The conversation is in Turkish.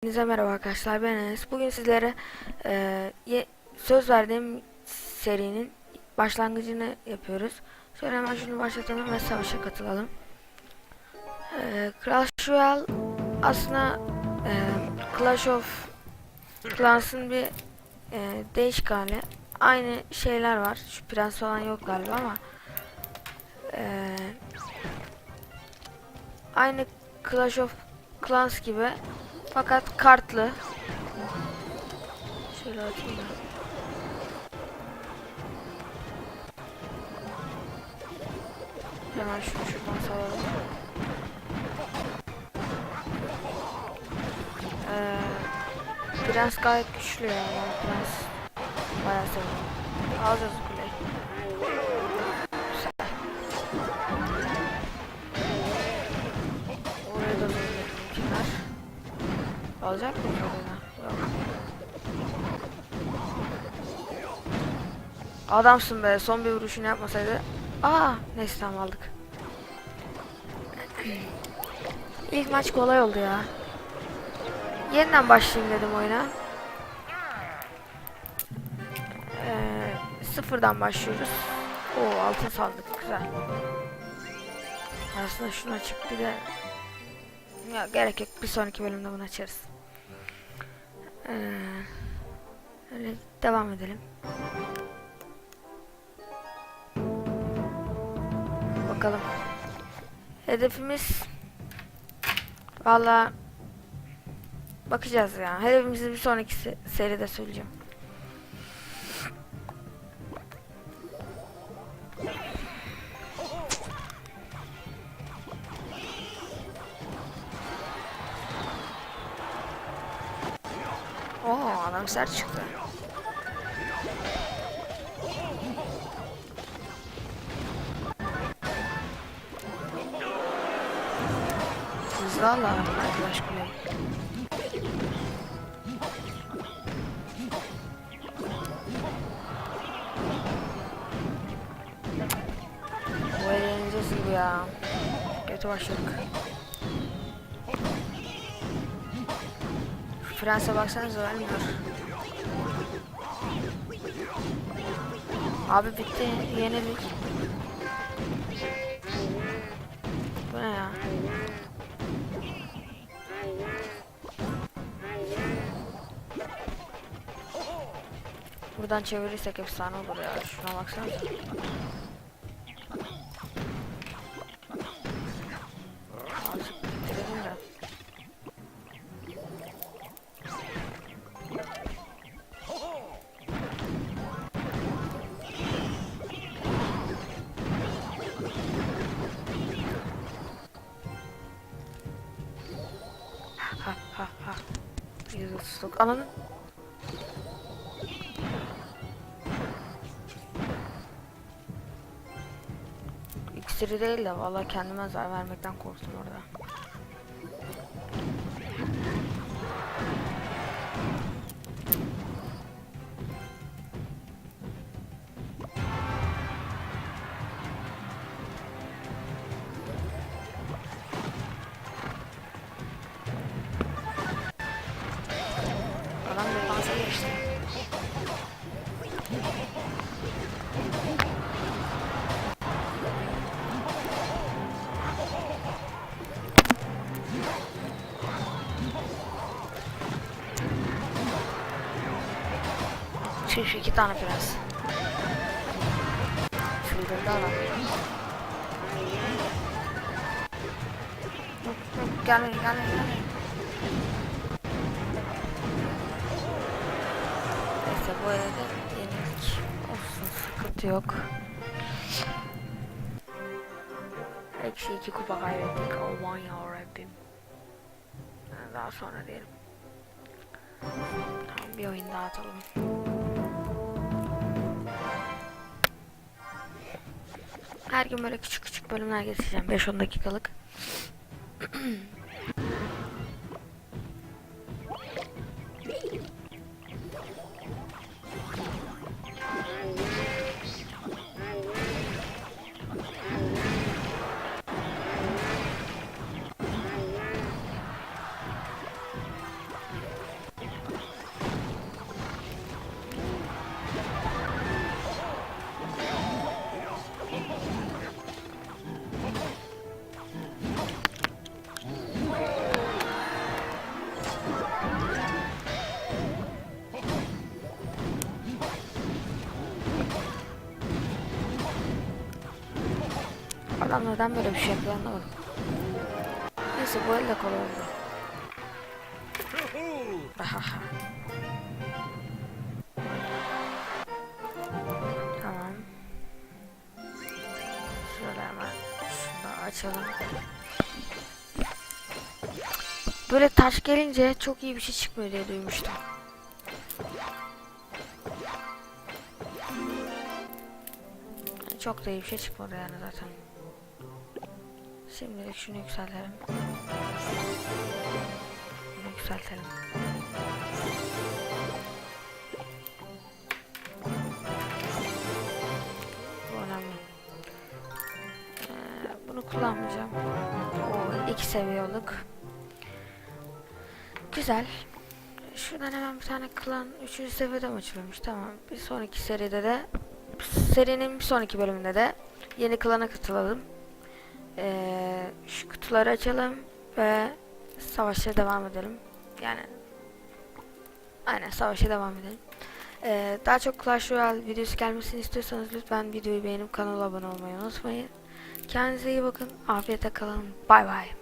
Hepinize merhaba arkadaşlar ben Enes. Bugün sizlere e, ye- söz verdiğim serinin başlangıcını yapıyoruz. Şöyle hemen şunu başlatalım ve savaşa katılalım. E, Clash Royale aslında e, Clash of Clans'ın bir e, değişik hali. Aynı şeyler var. Şu prens falan yok galiba ama e, aynı Clash of Clans gibi fakat kartlı. Şöyle atayım. Hemen şunu şuradan salalım. Ee, Prens gayet güçlü ya. Ben Prens bayağı seviyorum. Alacağız Alacak mı? Yok. Adamsın be. Son bir vuruşunu yapmasaydı. Aa, neyse tamam aldık. İlk maç kolay oldu ya. Yeniden başlayayım dedim oyuna. Ee, sıfırdan başlıyoruz. Oo altın saldık güzel. Aslında şunu açıp bir de ya gerek yok bir sonraki bölümde bunu açarız. Ee, öyle devam edelim. Bakalım. Hedefimiz valla bakacağız ya. Hedefimizi bir sonraki se- seride söyleyeceğim. Sert çıktı. Hızlı Allah arkadaş kuleyi. Bu eğleneceğiz gibi ya. Kötü başladık. Fransa baksanıza ölmüyor. Abi bitti. Yenildik. Bu ne ya? Buradan çevirirsek efsane olur ya. Şuna baksanıza. 139. Ananı. İksiri değil de valla kendime zarar vermekten korktum orada. Defansa geçti. Çüş iki tane prens. Çıldırdı adam. Gelmeyin gelmeyin gelmeyin. Neyse bu evde yenildik. Olsun sıkıntı yok. Eksi iki kupa kaybettik. Aman yarabbim. Yani Daha sonra diyelim. Tamam bir oyun daha atalım. Her gün böyle küçük küçük bölümler geçeceğim. 5-10 dakikalık. Adam neden böyle bir şey yapıyor anlamadım. Neyse bu el de kolay oldu. Tamam. Şöyle hemen şunu açalım. Böyle taş gelince çok iyi bir şey çıkmıyor diye duymuştum. Çok da iyi bir şey çıkmadı yani zaten. Şimdilik şunu yükseltelim. Bunu yükseltelim. Bu önemli. Ee, bunu kullanmayacağım. O iki seviye olduk. Güzel. Şuradan hemen bir tane klan 3. seviyede mi açılıyormuş? Tamam. Bir sonraki seride de serinin bir sonraki bölümünde de yeni klana katılalım. Ee, şu kutuları açalım ve savaşa devam edelim. Yani aynen savaşa devam edelim. Ee, daha çok Clash Royale videosu gelmesini istiyorsanız lütfen videoyu beğenip kanala abone olmayı unutmayın. Kendinize iyi bakın. Afiyete kalın. Bay bay.